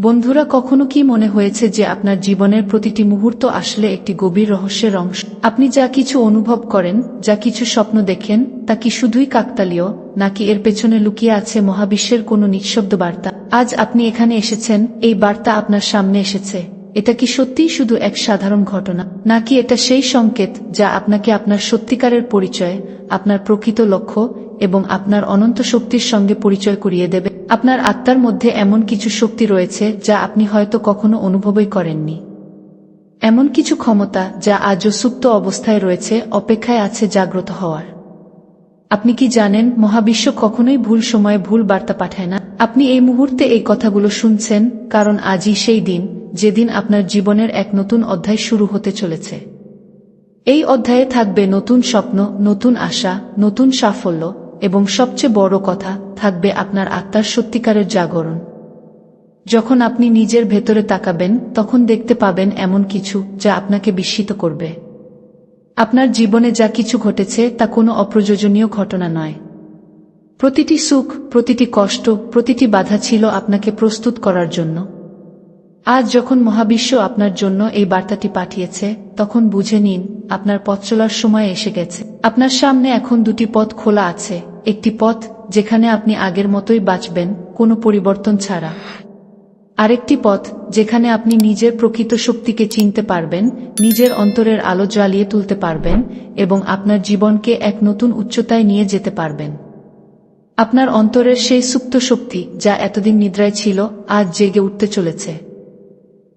বন্ধুরা, কখনো কি মনে হয়েছে যে আপনার জীবনের প্রতিটি মুহূর্ত আসলে একটি গভীর রহস্যের অংশ? আপনি যা কিছু অনুভব করেন, যা কিছু স্বপ্ন দেখেন, তা কি শুধুই কাকতালীয়, নাকি এর পেছনে লুকিয়ে আছে মহাবিশ্বের কোনো নিঃশব্দ বার্তা? আজ আপনি এখানে এসেছেন, এই বার্তা আপনার সামনে এসেছে। এটা কি সত্যিই শুধু এক সাধারণ ঘটনা? নাকি এটা সেই সংকেত যা আপনাকে আপনার সত্যিকারের পরিচয়, আপনার প্রকৃত লক্ষ্য এবং আপনার অনন্ত শক্তির সঙ্গে পরিচয় করিয়ে দেবে? আপনার আত্মার মধ্যে এমন কিছু শক্তি রয়েছে যা আপনি হয়তো কখনো অনুভবই করেননি। এমন কিছু ক্ষমতা যা আজও সুপ্ত অবস্থায় রয়েছে, অপেক্ষায় আছে জাগ্রত হওয়ার। আপনি কি জানেন, মহাবিশ্ব কখনোই ভুল সময়ে ভুল বার্তা পাঠায় না? আপনি এই মুহূর্তে এই কথাগুলো শুনছেন, কারণ আজই সেই দিন, যেদিন আপনার জীবনের এক নতুন অধ্যায় শুরু হতে চলেছে। এই অধ্যায়ে থাকবে নতুন স্বপ্ন, নতুন আশা, নতুন সাফল্য এবং সবচেয়ে বড় কথা থাকবে আপনার আত্মার সত্যিকারের জাগরণ। যখন আপনি নিজের ভেতরে তাকাবেন, তখন দেখতে পাবেন এমন কিছু যা আপনাকে বিস্মিত করবে। আপনার জীবনে যা কিছু ঘটেছে, তা কোনো অপ্রয়োজনীয় ঘটনা নয়। প্রতিটি সুখ, প্রতিটি কষ্ট, প্রতিটি বাধা ছিল আপনাকে প্রস্তুত করার জন্য। আজ যখন মহাবিশ্ব আপনার জন্য এই বার্তাটি পাঠিয়েছে, তখন বুঝে নিন, আপনার পথ চলার সময় এসে গেছে। আপনার সামনে এখন দুটি পথ খোলা আছে, একটি পথ যেখানে আপনি আগের মতোই বাঁচবেন, কোনো পরিবর্তন ছাড়া। আরেকটি পথ, যেখানে আপনি নিজের প্রকৃত শক্তিকে চিনতে পারবেন, নিজের অন্তরের আলো জ্বালিয়ে তুলতে পারবেন, এবং আপনার জীবনকে এক নতুন উচ্চতায় নিয়ে যেতে পারবেন। আপনার অন্তরের সেই সুপ্ত শক্তি, যা এতদিন নিদ্রায় ছিল, আজ জেগে উঠতে চলেছে।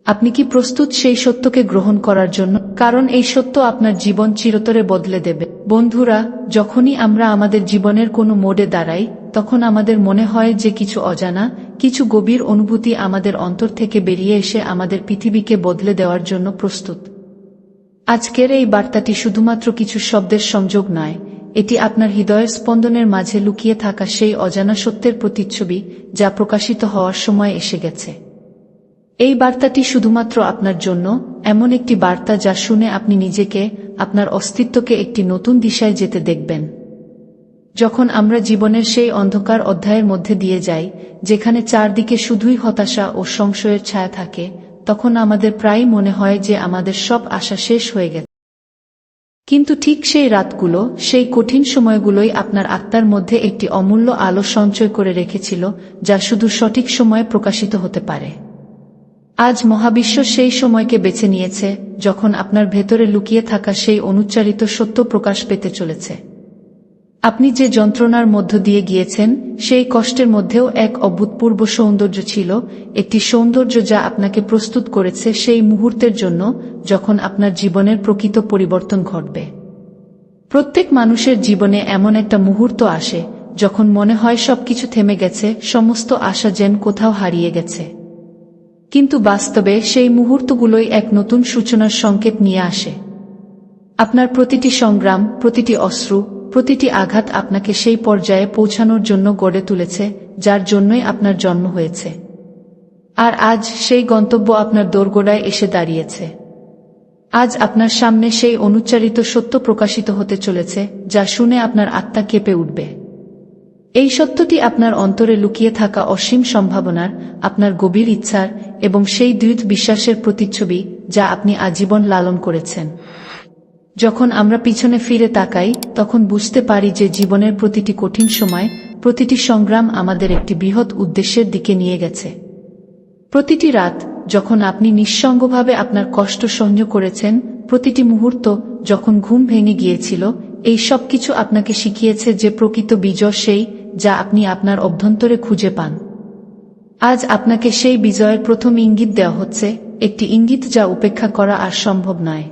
আপনি কি প্রস্তুত সেই সত্যকে গ্রহণ করার জন্য? কারণ এই সত্য আপনার জীবন চিরতরে বদলে দেবে। বন্ধুরা, যখনই আমরা আমাদের জীবনের কোনো মোড়ে দাঁড়াই, তখন আমাদের মনে হয় যে কিছু অজানা, কিছু গভীর অনুভূতি আমাদের অন্তর থেকে বেরিয়ে এসে আমাদের পৃথিবীকে বদলে দেওয়ার জন্য প্রস্তুত। আজকের এই বার্তাটি শুধুমাত্র কিছু শব্দের সংযোগ নয়, এটি আপনার হৃদয়ের স্পন্দনের মাঝে লুকিয়ে থাকা সেই অজানা সত্যের প্রতিচ্ছবি যা প্রকাশিত হওয়ার সময় এসে গেছে। এই বার্তাটি শুধুমাত্র আপনার জন্য এমন একটি বার্তা যা শুনে আপনি নিজেকে, আপনার অস্তিত্বকে একটি নতুন দিশায় যেতে দেখবেন। যখন আমরা জীবনের সেই অন্ধকার অধ্যায়ের মধ্যে দিয়ে যাই, যেখানে চারদিকে শুধুই হতাশা ও সংশয়ের ছায়া থাকে, তখন আমাদের প্রায় মনে হয় যে আমাদের সব আশা শেষ হয়ে গেছে। কিন্তু ঠিক সেই রাতগুলো, সেই কঠিন সময়গুলোই আপনার আত্মার মধ্যে একটি অমূল্য আলো সঞ্চয় করে রেখেছিল, যা শুধু সঠিক সময়ে প্রকাশিত হতে পারে। আজ মহাবিশ্ব সেই সময়কে বেছে নিয়েছে, যখন আপনার ভেতরে লুকিয়ে থাকা সেই অনুচ্চারিত সত্য প্রকাশ পেতে চলেছে। আপনি যে যন্ত্রণার মধ্য দিয়ে গিয়েছেন, সেই কষ্টের মধ্যেও এক অভূতপূর্ব সৌন্দর্য ছিল, একটি সৌন্দর্য যা আপনাকে প্রস্তুত করেছে সেই মুহূর্তের জন্য, যখন আপনার জীবনের প্রকৃত পরিবর্তন ঘটবে। প্রত্যেক মানুষের জীবনে এমন একটা মুহূর্ত আসে, যখন মনে হয় সবকিছু থেমে গেছে, সমস্ত আশা যেন কোথাও হারিয়ে গেছে। কিন্তু বাস্তবে সেই মুহূর্তগুলোই এক নতুন সূচনার সংকেত নিয়ে আসে। আপনার প্রতিটি সংগ্রাম, প্রতিটি অশ্রু, প্রতিটি আঘাত আপনাকে সেই পর্যায়ে পৌঁছানোর জন্য গড়ে তুলেছে, যার জন্যই আপনার জন্ম হয়েছে। আর আজ সেই গন্তব্য আপনার দোরগোড়ায় এসে দাঁড়িয়েছে। আজ আপনার সামনে সেই অনুচ্চারিত সত্য প্রকাশিত হতে চলেছে, যা শুনে আপনার আত্মা কেঁপে উঠবে। এই সত্যটি আপনার অন্তরে লুকিয়ে থাকা অসীম সম্ভাবনার, আপনার গভীর ইচ্ছার এবং সেই দৃঢ় বিশ্বাসের প্রতিচ্ছবি যা আপনি আজীবন লালন করেছেন। যখন আমরা পিছনে ফিরে তাকাই, তখন বুঝতে পারি যে জীবনের প্রতিটি কঠিন সময়, প্রতিটি সংগ্রাম আমাদের একটি বৃহৎ উদ্দেশ্যের দিকে নিয়ে গেছে। প্রতিটি রাত, যখন আপনি নিঃসঙ্গভাবে আপনার কষ্ট সহ্য করেছেন, প্রতিটি মুহূর্ত যখন ঘুম ভেঙে গিয়েছিল, এই সব কিছু আপনাকে শিখিয়েছে যে প্রকৃত বিজয় সেই যা আপনি আপনার অভ্যন্তরে খুঁজে পান। আজ আপনাকে সেই বিজয়ের প্রথম ইঙ্গিত দেওয়া হচ্ছে, একটি ইঙ্গিত যা উপেক্ষা করা আর সম্ভব নয়।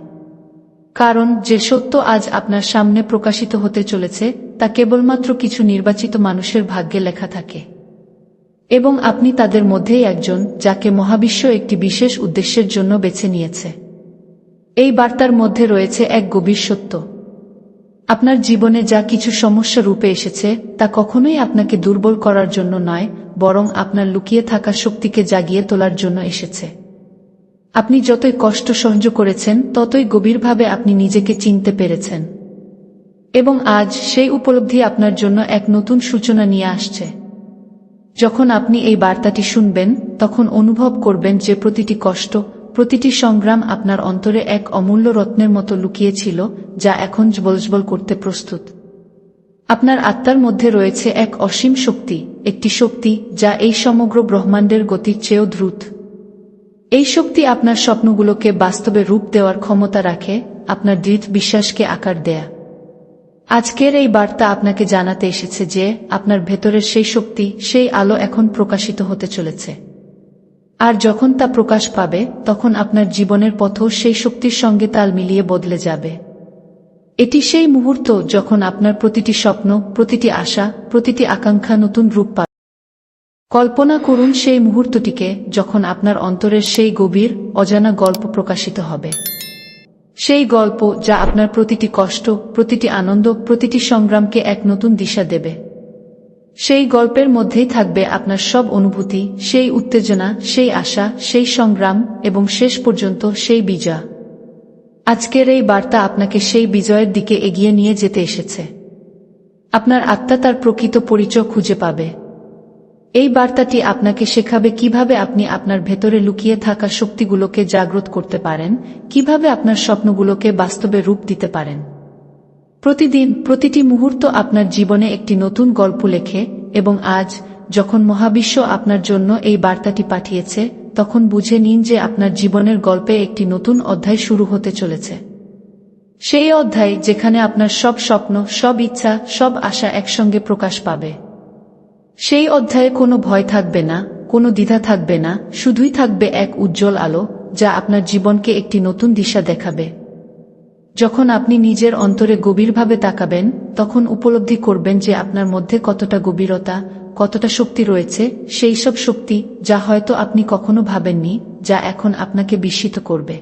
কারণ যে সত্য আজ আপনার সামনে প্রকাশিত হতে চলেছে, তা কেবলমাত্র কিছু নির্বাচিত মানুষের ভাগ্যে লেখা থাকে। এবং আপনি তাদের মধ্যেই একজন যাকে মহাবিশ্ব একটি বিশেষ উদ্দেশ্যের জন্য বেছে নিয়েছে। এই বার্তার মধ্যে রয়েছে এক গভীর সত্য। আপনার জীবনে যা কিছু সমস্যা রূপে এসেছে, তা কখনোই আপনাকে দুর্বল করার জন্য নয় বরং আপনার লুকিয়ে থাকা শক্তিকে জাগিয়ে তোলার জন্য এসেছে। আপনি যতই কষ্ট সহ্য করেছেন, ততই গভীরভাবে আপনি নিজেকে চিনতে পেরেছেন। এবং আজ সেই উপলব্ধি আপনার জন্য এক নতুন সূচনা নিয়ে আসছে। যখন আপনি এই বার্তাটি শুনবেন, তখন অনুভব করবেন যে প্রতিটি কষ্ট, প্রতিটি সংগ্রাম আপনার অন্তরে এক অমূল্য রত্নের মতো লুকিয়েছিল, যা এখন জবলজবল করতে প্রস্তুত। আপনার আত্মার মধ্যে রয়েছে এক অসীম শক্তি, একটি শক্তি যা এই সমগ্র ব্রহ্মাণ্ডের গতির চেয়েও দ্রুত। এই শক্তি আপনার স্বপ্নগুলোকে বাস্তবে রূপ দেওয়ার ক্ষমতা রাখে, আপনার দৃঢ় বিশ্বাসকে আকার দেয়া। আজকের এই বার্তা আপনাকে জানাতে এসেছে যে, আপনার ভেতরের সেই শক্তি, সেই আলো এখন প্রকাশিত হতে চলেছে। আর যখন তা প্রকাশ পাবে, তখন আপনার জীবনের পথও সেই শক্তির সঙ্গে তাল মিলিয়ে বদলে যাবে। এটি সেই মুহূর্ত যখন আপনার প্রতিটি স্বপ্ন, প্রতিটি আশা, প্রতিটি আকাঙ্ক্ষা নতুন রূপ পাবে। কল্পনা করুন সেই মুহূর্তটিকে যখন আপনার অন্তরের সেই গভীর, অজানা গল্প প্রকাশিত হবে। সেই গল্প যা আপনার প্রতিটি কষ্ট, প্রতিটি আনন্দ, প্রতিটি সংগ্রামকে এক নতুন দিশা দেবে। সেই গল্পের মধ্যেই থাকবে আপনার সব অনুভূতি, সেই উত্তেজনা, সেই আশা, সেই সংগ্রাম এবং শেষ পর্যন্ত সেই বিজয়। আজকের এই বার্তা আপনাকে সেই বিজয়ের দিকে এগিয়ে নিয়ে যেতে এসেছে। আপনার আত্মা তার প্রকৃত পরিচয় খুঁজে পাবে। এই বার্তাটি আপনাকে শেখাবে কীভাবে আপনি আপনার ভেতরে লুকিয়ে থাকা শক্তিগুলোকে জাগ্রত করতে পারেন, কীভাবে আপনার স্বপ্নগুলোকে বাস্তবে রূপ দিতে পারেন। প্রতিদিন প্রতিটি মুহূর্ত আপনার জীবনে একটি নতুন গল্প লেখে এবং আজ যখন মহাবিশ্ব আপনার জন্য এই বার্তাটি পাঠিয়েছে তখন বুঝে নিন যে আপনার জীবনের গল্পে একটি নতুন অধ্যায় শুরু হতে চলেছে। সেই অধ্যায় যেখানে আপনার সব স্বপ্ন, সব ইচ্ছা, সব আশা একসঙ্গে প্রকাশ পাবে। সেই অধ্যায়ে কোনো ভয় থাকবে না, কোনো দ্বিধা থাকবে না, শুধুই থাকবে এক উজ্জ্বল আলো, যা আপনার জীবনকে একটি নতুন দিশা দেখাবে। যখন আপনি নিজের অন্তরে গভীরভাবে তাকাবেন, তখন উপলব্ধি করবেন যে আপনার মধ্যে কতটা গভীরতা কতটা শক্তি রয়েছে, সেই সব শক্তি যা হয়তো আপনি কখনো ভাবেননি, যা এখন আপনাকে বিস্মিত করবে।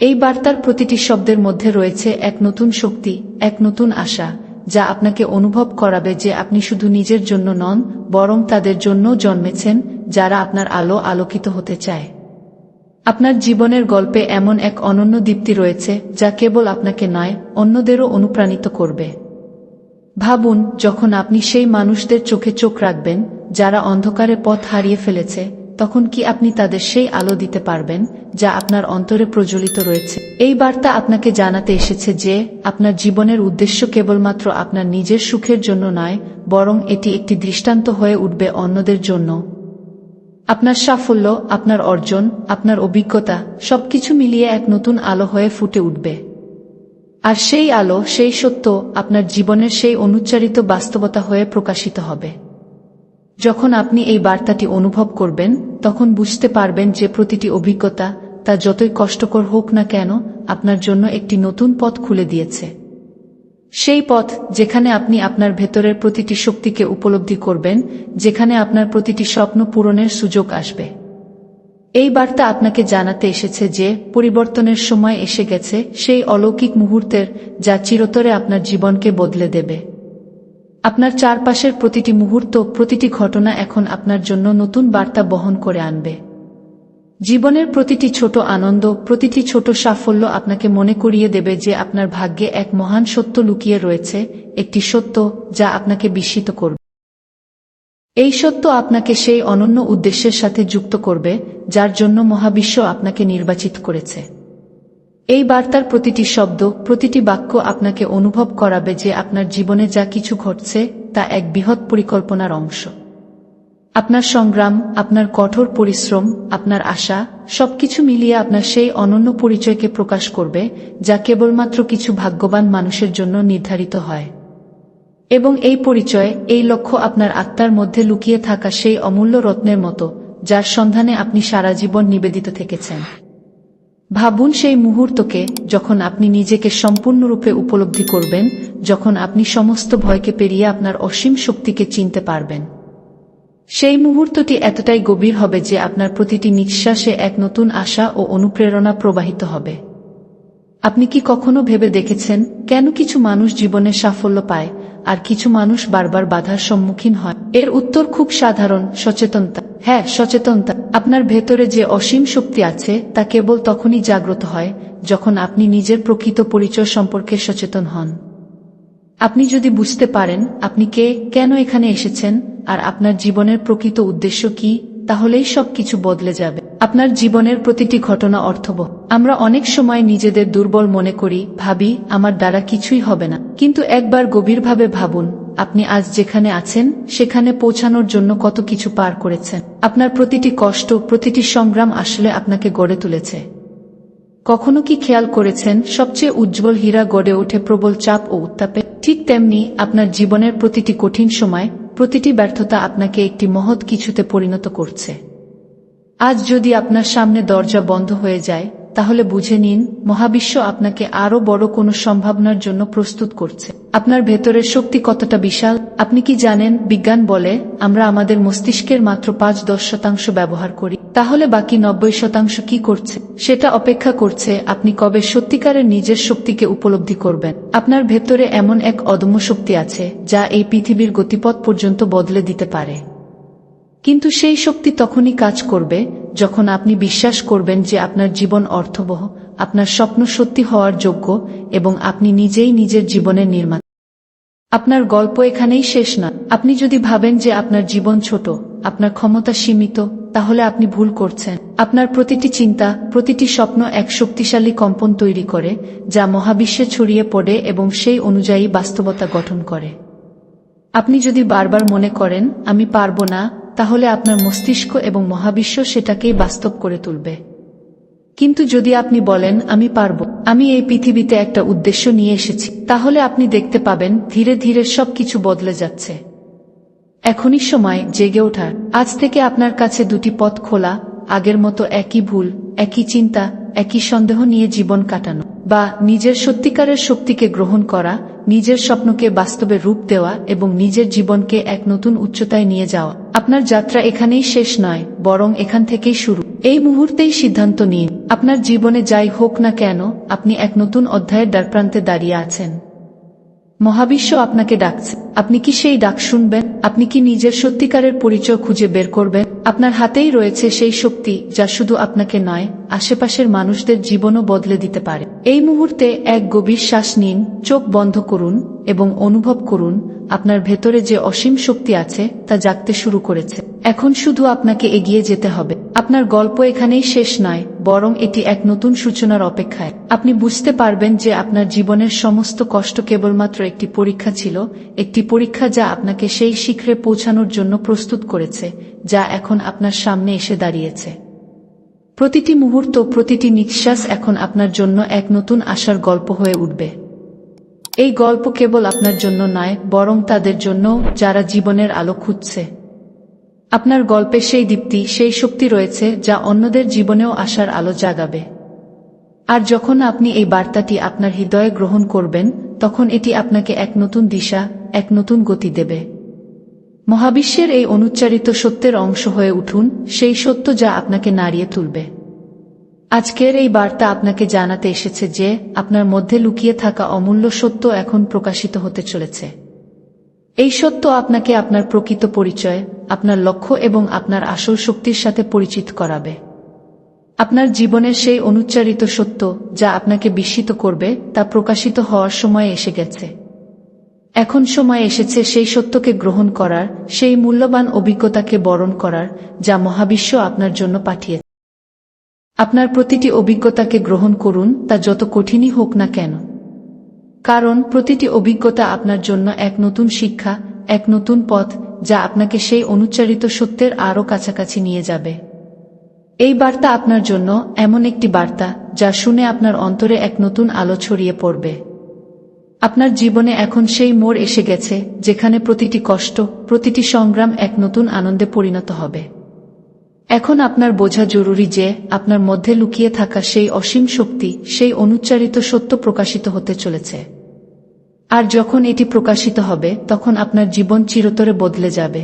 এই বার্তার প্রতিটি শব্দের মধ্যে রয়েছে এক নতুন শক্তি, এক নতুন আশা, যা আপনাকে অনুভব করাবে যে আপনি শুধু নিজের জন্য নন, বরং তাদের জন্য জন্মেছেন, যারা আপনার আলো আলোকিত হতে চায়। আপনার জীবনের গল্পে এমন এক অনন্য দীপ্তি রয়েছে, যা কেবল আপনাকে নয়, অন্যদেরও অনুপ্রাণিত করবে। ভাবুন, যখন আপনি সেই মানুষদের চোখে চোখ রাখবেন, যারা অন্ধকারে পথ হারিয়ে ফেলেছে, তখন কি আপনি তাদের সেই আলো দিতে পারবেন, যা আপনার অন্তরে প্রজ্বলিত রয়েছে? এই বার্তা আপনাকে জানাতে এসেছে যে, আপনার জীবনের উদ্দেশ্য কেবলমাত্র আপনার নিজের সুখের জন্য নয়, বরং এটি একটি দৃষ্টান্ত হয়ে উঠবে অন্যদের জন্য। আপনার সাফল্য, আপনার অর্জন, আপনার অভিজ্ঞতা, সবকিছু মিলিয়ে এক নতুন আলো হয়ে ফুটে উঠবে। আর সেই আলো, সেই সত্য আপনার জীবনের সেই অনুচ্চারিত বাস্তবতা হয়ে প্রকাশিত হবে। যখন আপনি এই বার্তাটি অনুভব করবেন, তখন বুঝতে পারবেন যে প্রতিটি অভিজ্ঞতা, তা যতই কষ্টকর হোক না কেন, আপনার জন্য একটি নতুন পথ খুলে দিয়েছে। সেই পথ যেখানে আপনি আপনার ভেতরের প্রতিটি শক্তিকে উপলব্ধি করবেন, যেখানে আপনার প্রতিটি স্বপ্ন পূরণের সুযোগ আসবে। এই বার্তা আপনাকে জানাতে এসেছে যে পরিবর্তনের সময় এসে গেছে সেই অলৌকিক মুহূর্তের যা চিরতরে আপনার জীবনকে বদলে দেবে। আপনার চারপাশের প্রতিটি মুহূর্ত, প্রতিটি ঘটনা এখন আপনার জন্য নতুন বার্তা বহন করে আনবে। জীবনের প্রতিটি ছোট আনন্দ, প্রতিটি ছোট সাফল্য আপনাকে মনে করিয়ে দেবে যে আপনার ভাগ্যে এক মহান সত্য লুকিয়ে রয়েছে, একটি সত্য যা আপনাকে বিস্মিত করবে। এই সত্য আপনাকে সেই অনন্য উদ্দেশ্যের সাথে যুক্ত করবে, যার জন্য মহাবিশ্ব আপনাকে নির্বাচিত করেছে। এই বার্তার প্রতিটি শব্দ, প্রতিটি বাক্য আপনাকে অনুভব করাবে যে আপনার জীবনে যা কিছু ঘটছে, তা এক বৃহৎ পরিকল্পনার অংশ। আপনার সংগ্রাম, আপনার কঠোর পরিশ্রম, আপনার আশা, সবকিছু মিলিয়ে আপনার সেই অনন্য পরিচয়কে প্রকাশ করবে, যা কেবলমাত্র কিছু ভাগ্যবান মানুষের জন্য নির্ধারিত হয়। এবং এই পরিচয়, এই লক্ষ্য আপনার আত্মার মধ্যে লুকিয়ে থাকা সেই অমূল্য রত্নের মতো, যার সন্ধানে আপনি সারা জীবন নিবেদিত থেকেছেন। ভাবুন সেই মুহূর্তকে যখন আপনি নিজেকে সম্পূর্ণরূপে উপলব্ধি করবেন, যখন আপনি সমস্ত ভয়কে পেরিয়ে আপনার অসীম শক্তিকে চিনতে পারবেন। সেই মুহূর্তটি এতটাই গভীর হবে যে আপনার প্রতিটি নিঃশ্বাসে এক নতুন আশা ও অনুপ্রেরণা প্রবাহিত হবে। আপনি কি কখনো ভেবে দেখেছেন, কেন কিছু মানুষ জীবনে সাফল্য পায় আর কিছু মানুষ বারবার বাধার সম্মুখীন হয়। এর উত্তর খুব সাধারণ, সচেতনতা। হ্যাঁ সচেতনতা। আপনার ভেতরে যে অসীম শক্তি আছে, তা কেবল তখনই জাগ্রত হয়, যখন আপনি নিজের প্রকৃত পরিচয় সম্পর্কে সচেতন হন। আপনি যদি বুঝতে পারেন, আপনি কে, কেন এখানে এসেছেন, আর আপনার জীবনের প্রকৃত উদ্দেশ্য কি তাহলেই সবকিছু বদলে যাবে। আপনার জীবনের প্রতিটি ঘটনা অর্থবহ। আমরা অনেক সময় নিজেদের দুর্বল মনে করি, ভাবি, আমার দ্বারা কিছুই হবে না। কিন্তু একবার গভীরভাবে ভাবুন, আপনি আজ যেখানে আছেন, সেখানে পৌঁছানোর জন্য কত কিছু পার করেছেন। আপনার প্রতিটি কষ্ট, প্রতিটি সংগ্রাম আসলে আপনাকে গড়ে তুলেছে। কখনো কি খেয়াল করেছেন, সবচেয়ে উজ্জ্বল হীরা গড়ে ওঠে প্রবল চাপ ও উত্তাপে? ঠিক তেমনি আপনার জীবনের প্রতিটি কঠিন সময় প্রতিটি ব্যর্থতা আপনাকে একটি মহৎ কিছুতে পরিণত করছে। আজ যদি আপনার সামনে দরজা বন্ধ হয়ে যায়, তাহলে বুঝে নিন, মহাবিশ্ব আপনাকে আরও বড় কোনো সম্ভাবনার জন্য প্রস্তুত করছে। আপনার ভেতরের শক্তি কতটা বিশাল, আপনি কি জানেন? বিজ্ঞান বলে, আমরা আমাদের মস্তিষ্কের মাত্র পাঁচ দশ শতাংশ ব্যবহার করি। তাহলে বাকি নব্বই শতাংশ কি করছে? সেটা অপেক্ষা করছে আপনি কবে সত্যিকারের নিজের শক্তিকে উপলব্ধি করবেন। আপনার ভেতরে এমন এক অদম্য শক্তি আছে, যা এই পৃথিবীর গতিপথ পর্যন্ত বদলে দিতে পারে। কিন্তু সেই শক্তি তখনই কাজ করবে, যখন আপনি বিশ্বাস করবেন যে আপনার জীবন অর্থবহ, আপনার স্বপ্ন সত্যি হওয়ার যোগ্য, এবং আপনি নিজেই নিজের জীবনের নির্মাতা। আপনার গল্প এখানেই শেষ না। আপনি যদি ভাবেন যে আপনার জীবন ছোট আপনার ক্ষমতা সীমিত, তাহলে আপনি ভুল করছেন। আপনার প্রতিটি চিন্তা, প্রতিটি স্বপ্ন এক শক্তিশালী কম্পন তৈরি করে, যা মহাবিশ্বে ছড়িয়ে পড়ে এবং সেই অনুযায়ী বাস্তবতা গঠন করে। আপনি যদি বারবার মনে করেন, আমি পারব না, তাহলে আপনার মস্তিষ্ক এবং মহাবিশ্ব সেটাকেই বাস্তব করে তুলবে। কিন্তু যদি আপনি বলেন, আমি পারব, আমি এই পৃথিবীতে একটা উদ্দেশ্য নিয়ে এসেছি, তাহলে আপনি দেখতে পাবেন, ধীরে ধীরে সবকিছু বদলে যাচ্ছে। এখনই সময় জেগে ওঠার। আজ থেকে আপনার কাছে দুটি পথ খোলা, আগের মতো একই ভুল, একই চিন্তা, একই সন্দেহ নিয়ে জীবন কাটানো। বা নিজের সত্যিকারের শক্তিকে গ্রহণ করা, নিজের স্বপ্নকে বাস্তবে রূপ দেওয়া এবং নিজের জীবনকে এক নতুন উচ্চতায় নিয়ে যাওয়া। আপনার যাত্রা এখানেই শেষ নয়, বরং এখান থেকেই শুরু। এই মুহূর্তেই সিদ্ধান্ত নিন, আপনার জীবনে যাই হোক না কেন, আপনি এক নতুন অধ্যায়ের দ্বারপ্রান্তে দাঁড়িয়ে আছেন। মহাবিশ্ব আপনাকে ডাকছে। আপনি কি সেই ডাক শুনবেন? আপনি কি নিজের সত্যিকারের পরিচয় খুঁজে বের করবেন? আপনার হাতেই রয়েছে সেই শক্তি যা শুধু আপনাকে নয়, আশেপাশের মানুষদের জীবনও বদলে দিতে পারে। এই মুহূর্তে এক গভীর শ্বাস নিন, চোখ বন্ধ করুন এবং অনুভব করুন আপনার ভেতরে যে অসীম শক্তি আছে, তা জাগতে শুরু করেছে। এখন শুধু আপনাকে এগিয়ে যেতে হবে। আপনার গল্প এখানেই শেষ নয়, বরং এটি এক নতুন সূচনার অপেক্ষায়। আপনি বুঝতে পারবেন যে আপনার জীবনের সমস্ত কষ্ট কেবলমাত্র একটি পরীক্ষা ছিল, একটি পরীক্ষা যা আপনাকে সেই শিখরে পৌঁছানোর জন্য প্রস্তুত করেছে, যা এখন আপনার সামনে এসে দাঁড়িয়েছে। প্রতিটি মুহূর্ত প্রতিটি নিঃশ্বাস এখন আপনার জন্য এক নতুন আশার গল্প হয়ে উঠবে। এই গল্প কেবল আপনার জন্য নয়, বরং তাদের জন্য, যারা জীবনের আলো খুঁজছে। আপনার গল্পে সেই দীপ্তি, সেই শক্তি রয়েছে, যা অন্যদের জীবনেও আসার আলো জাগাবে। আর যখন আপনি এই বার্তাটি আপনার হৃদয়ে গ্রহণ করবেন, তখন এটি আপনাকে এক নতুন দিশা, এক নতুন গতি দেবে। মহাবিশ্বের এই অনুচ্চারিত সত্যের অংশ হয়ে উঠুন, সেই সত্য যা আপনাকে নাড়িয়ে তুলবে। আজকের এই বার্তা আপনাকে জানাতে এসেছে যে, আপনার মধ্যে লুকিয়ে থাকা অমূল্য সত্য এখন প্রকাশিত হতে চলেছে। এই সত্য আপনাকে আপনার প্রকৃত পরিচয়, আপনার লক্ষ্য এবং আপনার আসল শক্তির সাথে পরিচিত করাবে। আপনার জীবনের সেই অনুচ্চারিত সত্য, যা আপনাকে বিস্মিত করবে, তা প্রকাশিত হওয়ার সময় এসে গেছে। এখন সময় এসেছে সেই সত্যকে গ্রহণ করার, সেই মূল্যবান অভিজ্ঞতাকে বরণ করার, যা মহাবিশ্ব আপনার জন্য পাঠিয়েছে। আপনার প্রতিটি অভিজ্ঞতাকে গ্রহণ করুন, তা যত কঠিনই হোক না কেন। কারণ, প্রতিটি অভিজ্ঞতা আপনার জন্য এক নতুন শিক্ষা, এক নতুন পথ, যা আপনাকে সেই অনুচ্চারিত সত্যের আরও কাছাকাছি নিয়ে যাবে। এই বার্তা আপনার জন্য এমন একটি বার্তা, যা শুনে আপনার অন্তরে এক নতুন আলো ছড়িয়ে পড়বে। আপনার জীবনে এখন সেই মোড় এসে গেছে, যেখানে প্রতিটি কষ্ট, প্রতিটি সংগ্রাম এক নতুন আনন্দে পরিণত হবে। এখন আপনার বোঝা জরুরি যে, আপনার মধ্যে লুকিয়ে থাকা সেই অসীম শক্তি, সেই অনুচ্চারিত সত্য প্রকাশিত হতে চলেছে। আর যখন এটি প্রকাশিত হবে, তখন আপনার জীবন চিরতরে বদলে যাবে।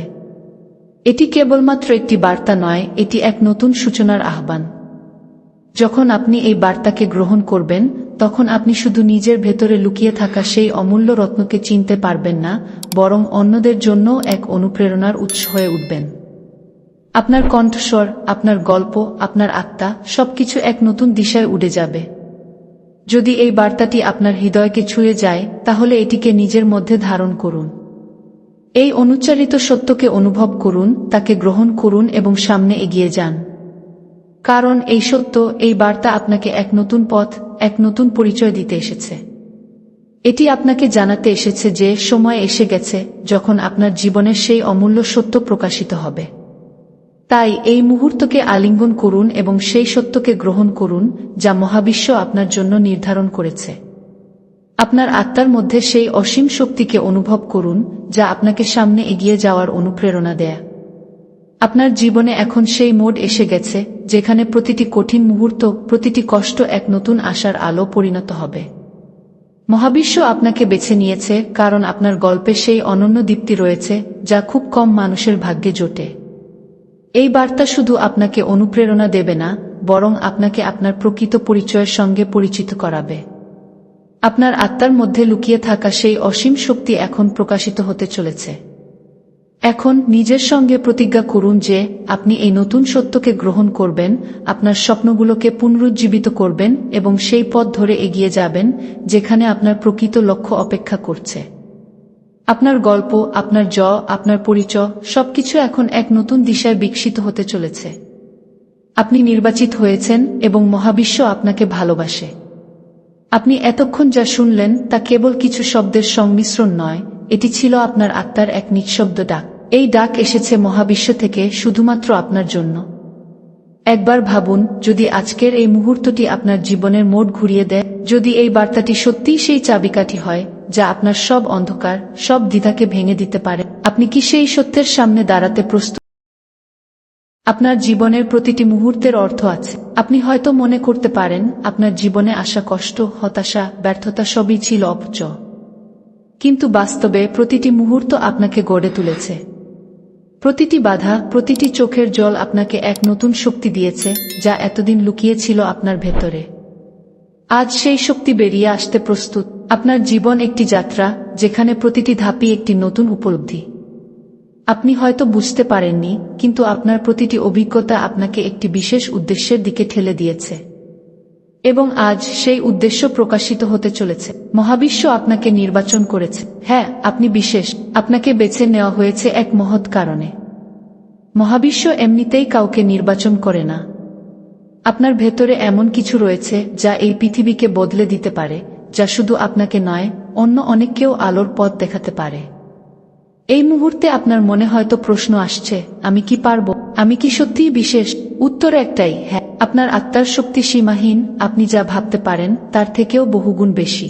এটি কেবলমাত্র একটি বার্তা নয়, এটি এক নতুন সূচনার আহ্বান। যখন আপনি এই বার্তাকে গ্রহণ করবেন, তখন আপনি শুধু নিজের ভেতরে লুকিয়ে থাকা সেই অমূল্য রত্নকে চিনতে পারবেন না, বরং অন্যদের জন্য এক অনুপ্রেরণার উৎস হয়ে উঠবেন। আপনার কণ্ঠস্বর, আপনার গল্প, আপনার আত্মা সবকিছু এক নতুন দিশায় উড়ে যাবে। যদি এই বার্তাটি আপনার হৃদয়কে ছুঁয়ে যায়, তাহলে এটিকে নিজের মধ্যে ধারণ করুন। এই অনুচ্চারিত সত্যকে অনুভব করুন, তাকে গ্রহণ করুন এবং সামনে এগিয়ে যান। কারণ এই সত্য, এই বার্তা আপনাকে এক নতুন পথ, এক নতুন পরিচয় দিতে এসেছে। এটি আপনাকে জানাতে এসেছে যে সময় এসে গেছে, যখন আপনার জীবনের সেই অমূল্য সত্য প্রকাশিত হবে। তাই এই মুহূর্তকে আলিঙ্গন করুন এবং সেই সত্যকে গ্রহণ করুন, যা মহাবিশ্ব আপনার জন্য নির্ধারণ করেছে। আপনার আত্মার মধ্যে সেই অসীম শক্তিকে অনুভব করুন, যা আপনাকে সামনে এগিয়ে যাওয়ার অনুপ্রেরণা দেয়। আপনার জীবনে এখন সেই মোড এসে গেছে, যেখানে প্রতিটি কঠিন মুহূর্ত, প্রতিটি কষ্ট এক নতুন আশার আলো পরিণত হবে। মহাবিশ্ব আপনাকে বেছে নিয়েছে, কারণ আপনার গল্পে সেই অনন্য দীপ্তি রয়েছে, যা খুব কম মানুষের ভাগ্যে জোটে। এই বার্তা শুধু আপনাকে অনুপ্রেরণা দেবে না, বরং আপনাকে আপনার প্রকৃত পরিচয়ের সঙ্গে পরিচিত করাবে। আপনার আত্মার মধ্যে লুকিয়ে থাকা সেই অসীম শক্তি এখন প্রকাশিত হতে চলেছে। এখন নিজের সঙ্গে প্রতিজ্ঞা করুন যে, আপনি এই নতুন সত্যকে গ্রহণ করবেন, আপনার স্বপ্নগুলোকে পুনরুজ্জীবিত করবেন এবং সেই পথ ধরে এগিয়ে যাবেন, যেখানে আপনার প্রকৃত লক্ষ্য অপেক্ষা করছে। আপনার গল্প, আপনার জ, আপনার পরিচয় সবকিছু এখন এক নতুন দিশায় বিকশিত হতে চলেছে। আপনি নির্বাচিত হয়েছেন এবং মহাবিশ্ব আপনাকে ভালোবাসে। আপনি এতক্ষণ যা শুনলেন তা কেবল কিছু শব্দের সংমিশ্রণ নয়, এটি ছিল আপনার আত্মার এক নিঃশব্দ ডাক। এই ডাক এসেছে মহাবিশ্ব থেকে শুধুমাত্র আপনার জন্য। একবার ভাবুন, যদি আজকের এই মুহূর্তটি আপনার জীবনের মোড় ঘুরিয়ে দেয়, যদি এই বার্তাটি সত্যিই সেই চাবিকাঠি হয় যা আপনার সব অন্ধকার, সব দ্বিধাকে ভেঙে দিতে পারে। আপনি কি সেই সত্যের সামনে দাঁড়াতে প্রস্তুত? আপনার জীবনের প্রতিটি মুহূর্তের অর্থ আছে। আপনি হয়তো মনে করতে পারেন, আপনার জীবনে আসা কষ্ট, হতাশা, ব্যর্থতা সবই ছিল অপচ কিন্তু বাস্তবে প্রতিটি মুহূর্ত আপনাকে গড়ে তুলেছে। প্রতিটি বাধা, প্রতিটি চোখের জল আপনাকে এক নতুন শক্তি দিয়েছে, যা এতদিন লুকিয়েছিল আপনার ভেতরে। আজ সেই শক্তি বেরিয়ে আসতে প্রস্তুত। আপনার জীবন একটি যাত্রা, যেখানে প্রতিটি ধাপই একটি নতুন উপলব্ধি। আপনি হয়তো বুঝতে পারেননি, কিন্তু আপনার প্রতিটি অভিজ্ঞতা আপনাকে একটি বিশেষ উদ্দেশ্যের দিকে ঠেলে দিয়েছে। এবং আজ সেই উদ্দেশ্য প্রকাশিত হতে চলেছে। মহাবিশ্ব আপনাকে নির্বাচন করেছে। হ্যাঁ আপনি বিশেষ। আপনাকে বেছে নেওয়া হয়েছে এক মহৎ কারণে। মহাবিশ্ব এমনিতেই কাউকে নির্বাচন করে না। আপনার ভেতরে এমন কিছু রয়েছে, যা এই পৃথিবীকে বদলে দিতে পারে। যা শুধু আপনাকে নয়, অন্য অনেককেও আলোর পথ দেখাতে পারে। এই মুহূর্তে আপনার মনে হয়তো প্রশ্ন আসছে, আমি কি পারব? আমি কি সত্যিই বিশেষ? উত্তর একটাই হ্যাঁ আপনার আত্মার শক্তি সীমাহীন, আপনি যা ভাবতে পারেন, তার থেকেও বহুগুণ বেশি।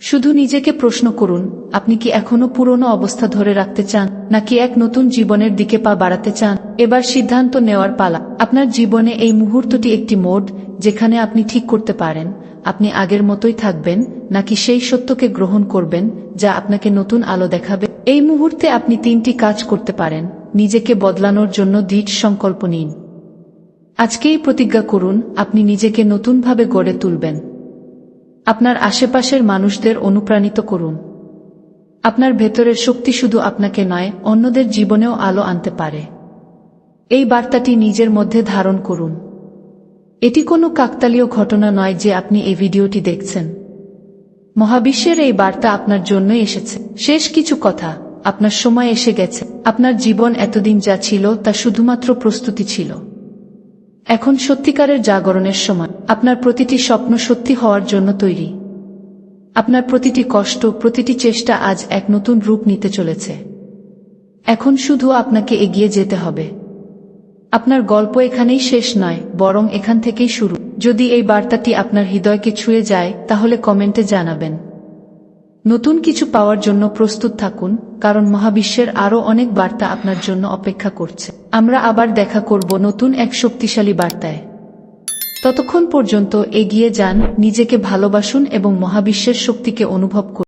শুধু নিজেকে প্রশ্ন করুন, আপনি কি এখনও পুরনো অবস্থা ধরে রাখতে চান, নাকি এক নতুন জীবনের দিকে পা বাড়াতে চান? এবার সিদ্ধান্ত নেওয়ার পালা। আপনার জীবনে এই মুহূর্তটি একটি মোড, যেখানে আপনি ঠিক করতে পারেন আপনি আগের মতোই থাকবেন, নাকি সেই সত্যকে গ্রহণ করবেন, যা আপনাকে নতুন আলো দেখাবে? এই মুহূর্তে আপনি তিনটি কাজ করতে পারেন, নিজেকে বদলানোর জন্য দৃঢ় সংকল্প নিন। আজকেই প্রতিজ্ঞা করুন, আপনি নিজেকে নতুনভাবে গড়ে তুলবেন। আপনার আশেপাশের মানুষদের অনুপ্রাণিত করুন। আপনার ভেতরের শক্তি শুধু আপনাকে নয়, অন্যদের জীবনেও আলো আনতে পারে। এই বার্তাটি নিজের মধ্যে ধারণ করুন। এটি কোনো কাকতালীয় ঘটনা নয় যে আপনি এই ভিডিওটি দেখছেন। মহাবিশ্বের এই বার্তা আপনার জন্যই এসেছে। শেষ কিছু কথা, আপনার সময় এসে গেছে। আপনার জীবন এতদিন যা ছিল তা শুধুমাত্র প্রস্তুতি ছিল। এখন সত্যিকারের জাগরণের সময়। আপনার প্রতিটি স্বপ্ন সত্যি হওয়ার জন্য তৈরি। আপনার প্রতিটি কষ্ট, প্রতিটি চেষ্টা আজ এক নতুন রূপ নিতে চলেছে। এখন শুধু আপনাকে এগিয়ে যেতে হবে। আপনার গল্প এখানেই শেষ নয়, বরং এখান থেকেই শুরু। যদি এই বার্তাটি আপনার হৃদয়কে ছুঁয়ে যায়, তাহলে কমেন্টে জানাবেন। নতুন কিছু পাওয়ার জন্য প্রস্তুত থাকুন, কারণ মহাবিশ্বের আরও অনেক বার্তা আপনার জন্য অপেক্ষা করছে। আমরা আবার দেখা করব নতুন এক শক্তিশালী বার্তায়। ততক্ষণ পর্যন্ত এগিয়ে যান, নিজেকে ভালোবাসুন এবং মহাবিশ্বের শক্তিকে অনুভব করুন।